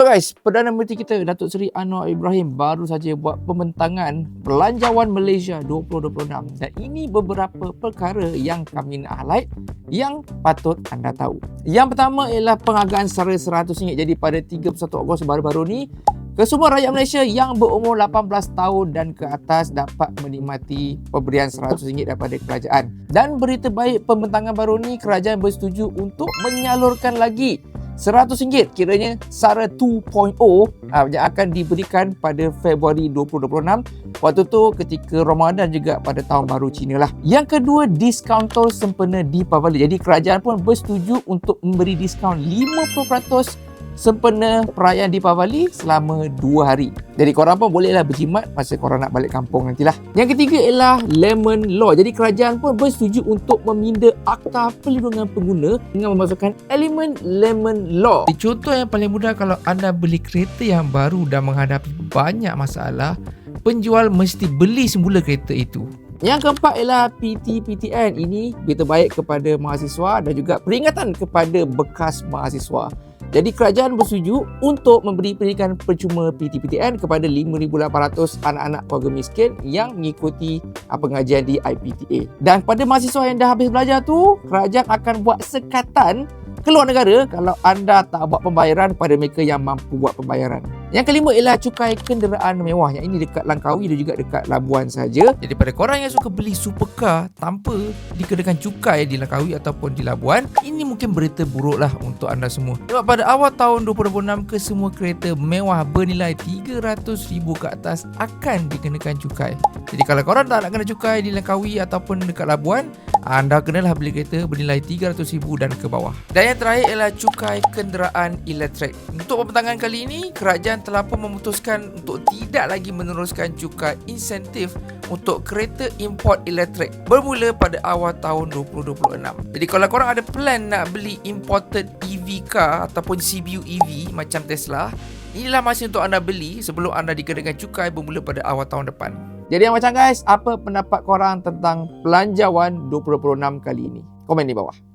So guys, Perdana Menteri kita Datuk Seri Anwar Ibrahim baru saja buat pembentangan Belanjawan Malaysia 2026 dan ini beberapa perkara yang kami nak highlight yang patut anda tahu. Yang pertama ialah penghargaan secara RM100 jadi pada 31 Ogos baru-baru ni Kesemua rakyat Malaysia yang berumur 18 tahun dan ke atas dapat menikmati pemberian RM100 daripada kerajaan. Dan berita baik pembentangan baru ni kerajaan bersetuju untuk menyalurkan lagi RM100 kiranya SARA 2.0 uh, yang akan diberikan pada Februari 2026 waktu tu ketika Ramadan juga pada tahun baru Cina lah. Yang kedua diskaun tol sempena Deepavali jadi kerajaan pun bersetuju untuk memberi diskaun 50% sempena perayaan Deepavali selama 2 hari. Jadi korang pun bolehlah berjimat masa korang nak balik kampung nantilah. Yang ketiga ialah Lemon Law. Jadi kerajaan pun bersetuju untuk meminda Akta Perlindungan Pengguna dengan memasukkan elemen Lemon Law. Jadi contoh yang paling mudah kalau anda beli kereta yang baru dan menghadapi banyak masalah, penjual mesti beli semula kereta itu. Yang keempat ialah PT-PTN. Ini berita baik kepada mahasiswa dan juga peringatan kepada bekas mahasiswa. Jadi kerajaan bersetuju untuk memberi pendidikan percuma PTPTN kepada 5,800 anak-anak keluarga miskin yang mengikuti ah, pengajian di IPTA. Dan pada mahasiswa yang dah habis belajar tu, kerajaan akan buat sekatan keluar negara kalau anda tak buat pembayaran pada mereka yang mampu buat pembayaran. Yang kelima ialah cukai kenderaan mewah. Yang ini dekat Langkawi dan juga dekat Labuan saja. Jadi pada korang yang suka beli supercar tanpa dikenakan cukai di Langkawi ataupun di Labuan, ini mungkin berita buruk lah untuk anda semua. Sebab pada awal tahun 2026 ke semua kereta mewah bernilai RM300,000 ke atas akan dikenakan cukai. Jadi kalau korang tak nak kena cukai di Langkawi ataupun dekat Labuan, anda kenalah beli kereta bernilai RM300,000 dan ke bawah. Dan yang terakhir ialah cukai kenderaan elektrik. Untuk pembentangan kali ini, kerajaan telah pun memutuskan untuk tidak lagi meneruskan cukai insentif untuk kereta import elektrik bermula pada awal tahun 2026. Jadi kalau korang ada plan nak beli imported EV car ataupun CBU EV macam Tesla, inilah masa untuk anda beli sebelum anda dikenakan cukai bermula pada awal tahun depan. Jadi yang macam guys, apa pendapat korang tentang belanjawan 2026 kali ini? Komen di bawah.